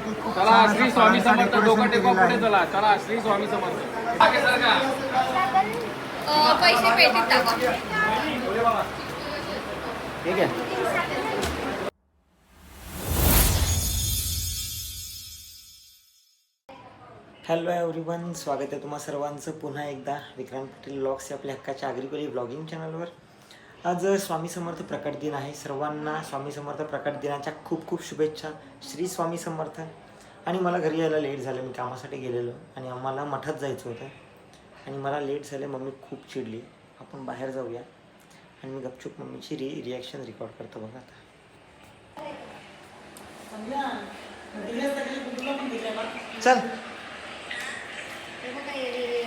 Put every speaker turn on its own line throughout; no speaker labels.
चला श्री स्वामी समर्थ डोकं टेकवा पुढे. चला. चला श्री स्वामी समर्थ. मागे सरका.
अ, पैसे पेटीत टाका.
ठीक आहे. हॅलो एव्हरीवन स्वागत आहे तुम्हा सर्वांचं पुन्हा एकदा. विक्रांत पटेल ब्लॉग्स या आपल्या हक्काच्या आगरीकोली ब्लॉगिंग चॅनलवर. आज स्वामी समर्थ प्रकट दिन आहे. सर्वांना स्वामी समर्थ प्रकट दिनाच्या खूप खूप शुभेच्छा. श्री स्वामी समर्थ. आणि मला घरी यायला लेट झालं. मी कामासाठी गेलेलो. आणि आम्हाला मठात जायचं होतं. आणि मला लेट झाले. मम्मी खूप चिडली. आपण बाहेर जाऊया. आणि मी गपचूप मम्मीची रि रिॲक्शन रेकॉर्ड करतो बघा आता. चल.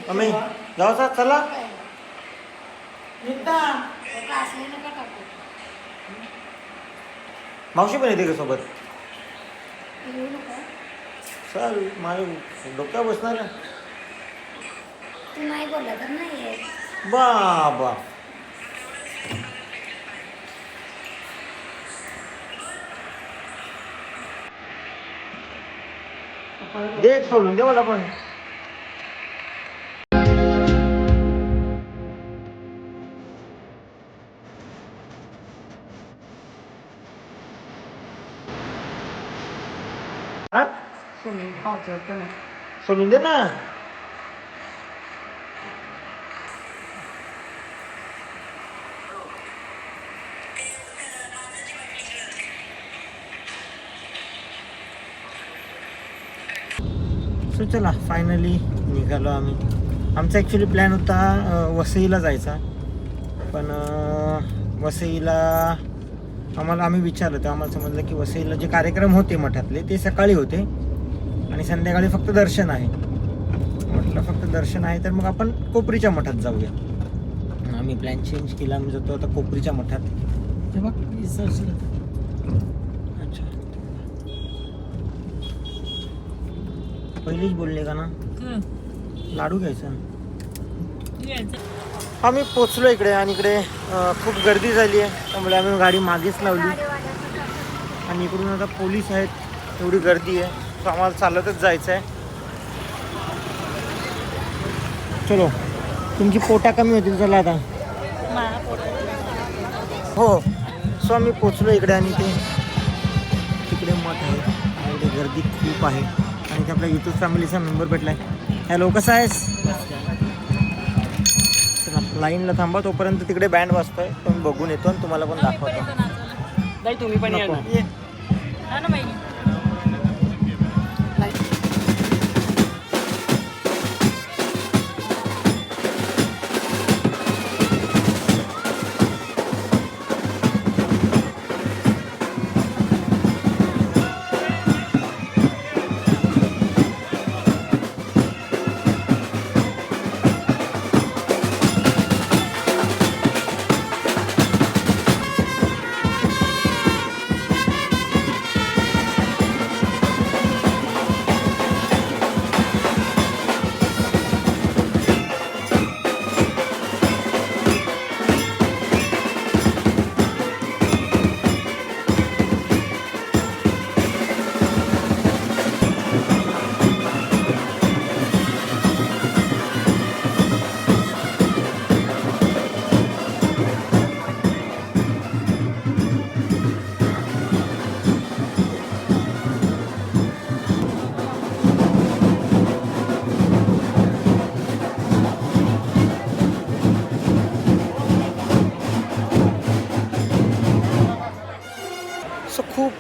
मम्मी जाऊ चला. मावशी पण येते का सोबत? चल माझ्या डोक्या बसणार आहे.
तू नाही बोलला तर नाही येत.
बाबा. दे एक सोडून दे मला पण. सोडून दे ना सो चला फायनली निघालो आम्ही. आमचा ॲक्च्युली प्लॅन होता वसईला जायचा. पण वसईला आम्हाला आम्ही विचारलं तर आम्हाला समजलं की वसईला जे कार्यक्रम होते मठातले ते सकाळी होते. आणि संध्याकाळी फक्त दर्शन आहे. म्हटलं फक्त दर्शन आहे तर मग आपण कोपरीच्या मठात जाऊया. आम्ही प्लॅन चेंज केला आम्ही जातो आता कोपरीच्या मठात. अच्छा. पहिलीच बोलले का ना? लाडू घ्यायचा. आम्ही पोचलो इकडे आणि इकडे खूप गर्दी झाली आहे. त्यामुळे आम्ही गाडी मागेच लावली. आणि इकडून आता पोलीस आहेत एवढी गर्दी आहे. तर आम्हाला चालतच जायचं आहे. चलो तुमची पोटा कमी होतील चला आता. हो सो आम्ही पोचलो इकडे आणि ते तिकडे मठ आहे. इकडे गर्दी खूप आहे. आणि इथे आपल्या युट्यूब फॅमिलीचा मेंबर भेटलाय. हॅलो कसा आहेस? चला लाईनला थांबा तोपर्यंत तिकडे बँड वाजतोय. तो मी बघून येतो आणि तुम्हाला पण दाखवतो.
तुम्ही पण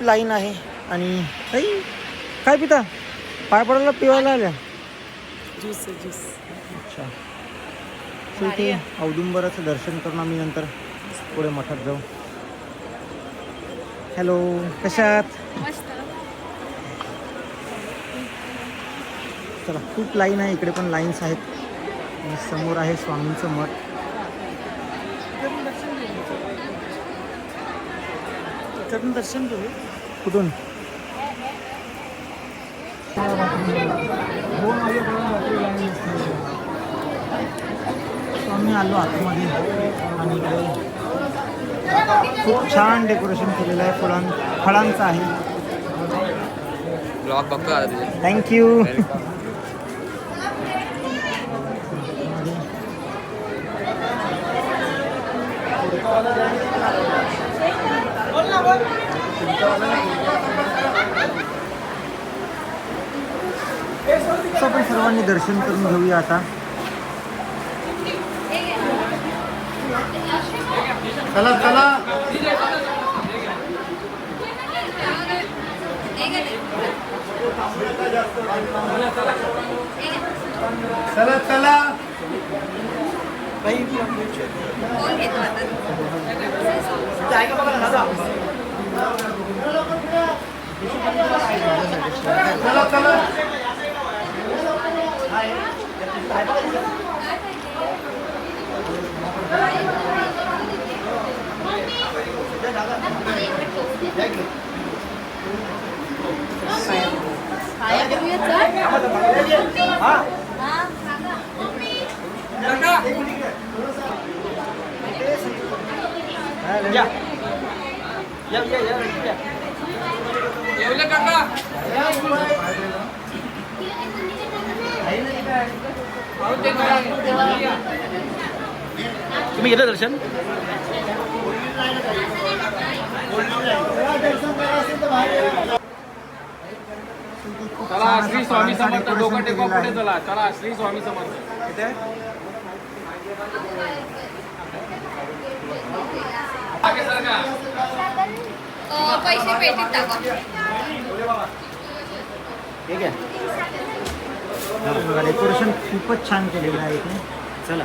लाईन आहे आणि आई काय पिता? पाय पडायला पिवायला आल्या?
Juice juice.
अच्छा. औदुंबराचं दर्शन करून आम्ही नंतर पुढे मठात जाऊ. हॅलो कशात चला खूप लाईन आहे इकडे पण लाईन्स आहेत. आणि समोर आहे स्वामींचं मठ.
त्यातून दर्शन घेऊ.
कुठून? आम्ही आलो आतमध्ये आणि इकडे खूप छान डेकोरेशन केलेलं आहे. फुलां फळांचं आहे.
ब्लॉग बघतो आता तुझे
आपण सर्वांनी दर्शन करून घेऊया आता.
चला चला. चला चला. चला चला.
येऊले काका
तुम्ही घेतलं दर्शन?
चला श्री स्वामी समर्थ डोकं टेकवा पुढे चला. चला श्री स्वामी समर्थ. सरका.
पैसे पेटीत टाका.
ठीक आहे. डेकोरेशन खूपच छान केलेलं आहे इथे. चला.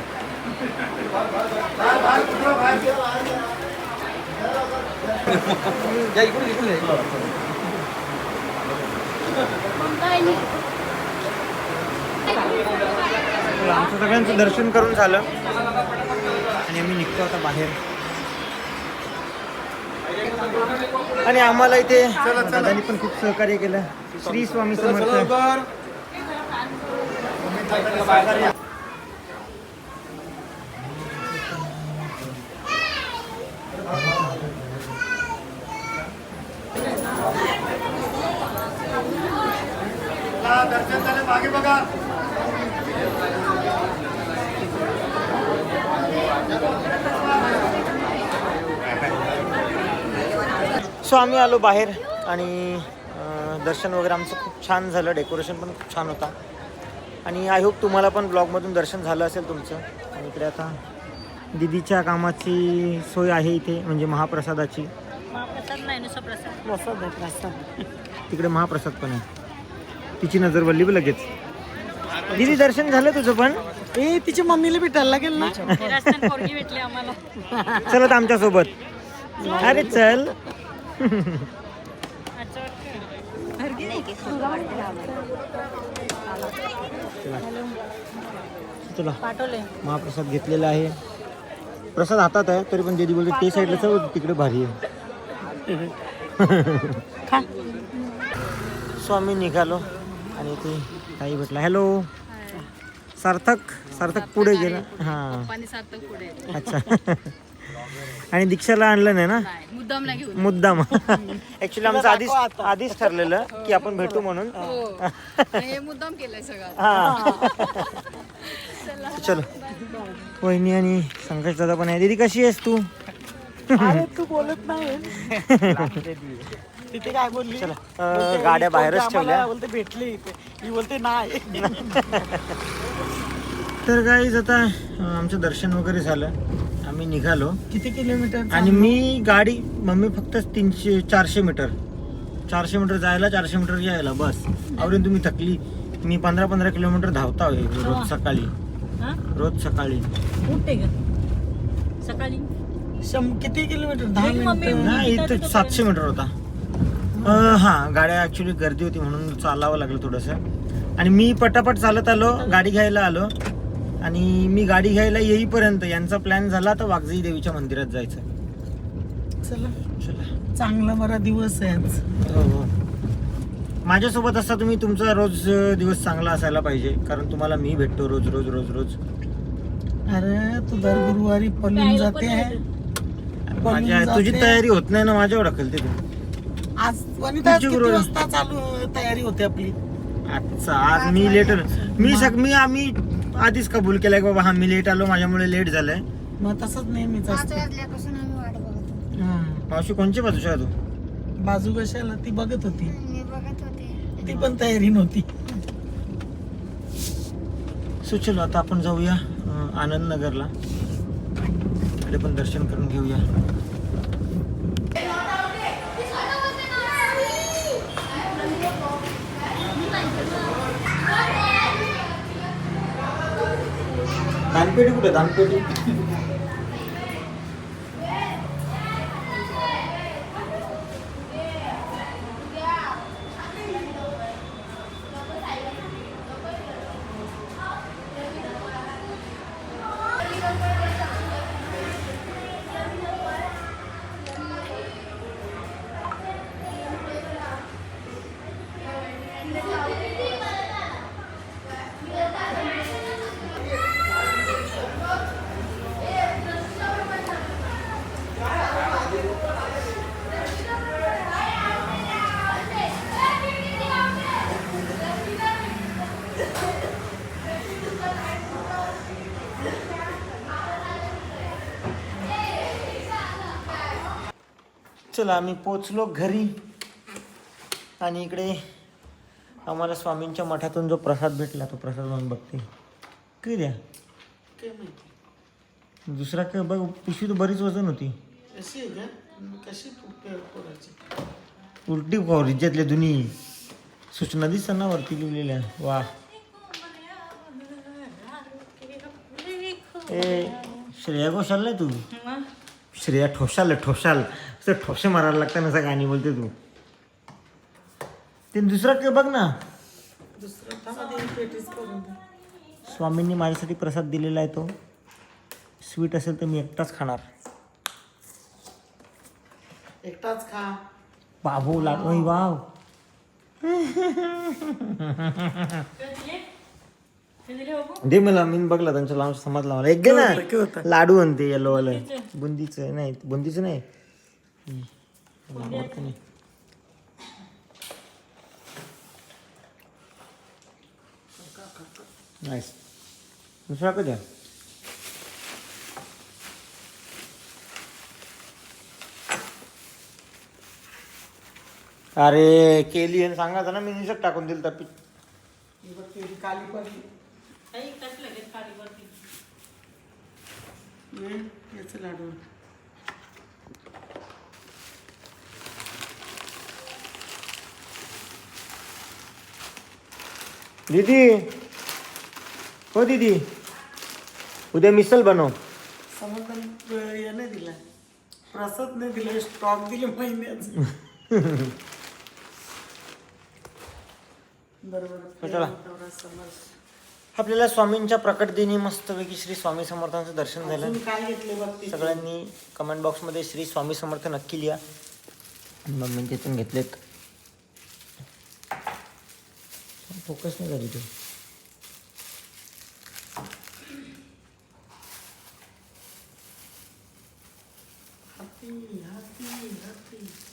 आमचं सगळ्यांचं दर्शन करून झालं. आणि आम्ही निघतो आता बाहेर. आणि आम्हाला इथे दादानी पण खूप सहकार्य केलं. श्री स्वामी समर्थ.
दर्शन झालं मागे बघा
सो आम्ही आलो बाहेर आणि दर्शन वगैरे आमचं खूप छान झालं. डेकोरेशन पण खूप छान होता. आणि आय होप तुम्हाला पण ब्लॉगमधून दर्शन झालं असेल तुमचं. आणि इकडे आता दिदीच्या कामाची सोय आहे इथे म्हणजे महाप्रसादाची.
महाप्रसाद नाही नुसतं प्रसाद प्रसाद आहे प्रसाद.
तिकडे महाप्रसाद पण आहे. तिची नजर वल्ली बी लगेच. दिदी दर्शन झालं तुझं पण?
ए तिच्या मम्मीला भेटायला लागेल ना. भेटली आम्हाला.
चलत आमच्यासोबत. अरे चल. चला. महाप्रसाद घेतलेला आहे. प्रसाद हातात आहे तरी पण दिदी बोलते ते साईडला चल तिकडे भारी आहे.
खा.
सो आम्ही निघालो आणि ते काही भेटला. हॅलो. सार्थक सार्थक पुढे गेला. हां.
पाणी सार्थक पुढे
अच्छा. आणि दीक्षाला आणलं नाही ना?
मुद्दाम नाही घेऊन
मुद्दाम. ऍक्च्युली आमचं आधीच आधीच ठरलेलं की आपण भेटू म्हणून.
हे. मुद्दाम केलंय सगळं.
हा. चलो. वहिनी आणि संघर्ष दादा पण आहे. दीदी कशी आहेस तू?
अरे तू बोलत नाही. तिथे काय बोलली?
चला. अं, गाड्या बाहेरच ठेवल्या.
बोलते भेटली इथे. मी बोलते नाही.
तर गाईज आता अं, आमचं दर्शन वगैरे झालं. आम्ही निघालो.
किती किलोमीटर
आणि मी गाडी मम्मी फक्त तीनशे चारशे मीटर. चारशे मीटर जायला चारशे मीटर यायला बस. आवरून तुम्ही थकली. मी पंधरा पंधरा किलोमीटर धावता होय रोज सकाळी. रोज सकाळी.
उठते का? सकाळी? शं किती किलोमीटर? दहा मिनिट.
नाही इथं सातशे मीटर होता. अं, हा गाड्या ऍक्च्युली गर्दी होती म्हणून चालावं लागलं थोडंसं. आणि मी पटापट चालत आलो गाडी घ्यायला आलो. आणि मी गाडी घ्यायला येईपर्यंत यांचा प्लॅन झाला तर वाघजाई देवीच्या मंदिरात जायचं.
चला.
चला.
चांगला बरा दिवस आहे आज.
हो हो. माझ्यासोबत असता तुम्ही तुमचा रोज अं, दिवस चांगला असायला पाहिजे. कारण तुम्हाला मी भेटतो रोज रोज रोज रोज.
अरे तू दर गुरुवारी पळून जाते आहे.
माझ्या
जाते.
तुझी तयारी होत नाही ना माझ्यावर ढकलते तू
आज वनिता आज
पुढची
किती
गुरुवार.
वाजता चालू तयारी होते आपली?
आजचा आज मी लेट मी सग मी आम्ही आधीच कबूल केलाय की बाबा हा मी लेट आलो माझ्यामुळे लेट झालंय.
मग तसंच नेहमीच
पाच
असतं
वाजल्यापासून आम्ही वाट बघत होतो.
हम्म.
मावशी कोणची बाजूच्या आहे तू
बाजू कशाला? ती बघत होती.
मी बघत होते.
ती पण तयारी नव्हती.
सो चलो आता आपण जाऊया अं, आनंद नगरला तिकडे पण दर्शन करून घेऊया. దాని పేరు కూడా దాని పేరు चला आम्ही पोचलो घरी. आणि इकडे आम्हाला स्वामींच्या मठातून जो प्रसाद भेटला तो प्रसाद म्हणून बघते. काय द्या दुसरा काय? बघ पिशवी तर बरीच वजन होती.
का?
उलटी पाव रिज्यातल्या दुनी सूचना दिसतात ना वरती लिहिलेल्या. वा. ए श्रेया घोषाल नाही तू? श्रेया ठोशाल ठोशाल. असं ठोसे मारायला लागतं ना असं गाणी बोलते तू. ते दुसरा काय बघ ना.
ते.
स्वामींनी माझ्यासाठी प्रसाद दिलेला आहे तो. स्वीट असेल तर मी एकटाच खाणार.
एकटाच खा.
बाबू ओय वाव. दे मला मी बघला त्यांच्या लांब समाज लावला. एक घे ना? लाडू आणते येलो वालं. बुंदीचं. नाही बुंदीचं नाही. नाईस दुसरा कधी अरे केली आणि सांगायचं ना मी निसट टाकून दिलं तर
काली पडली ये, याचं लाडू.
दीदी. हो दीदी. उद्या मिसल बनव.
समर्थन हे नाही दिला. प्रसाद नाही दिला स्टॉक दिले महिन्याच. बरोबर
चला. आपल्याला स्वामींच्या प्रकटदिनी मस्तपैकी श्री स्वामी समर्थांचं दर्शन झालं. सगळ्यांनी कमेंट बॉक्समध्ये श्री स्वामी समर्थ नक्की लिहा. मम्मी तिथून घेतलेत. फोकस नाही झाली तू happy, happy, happy.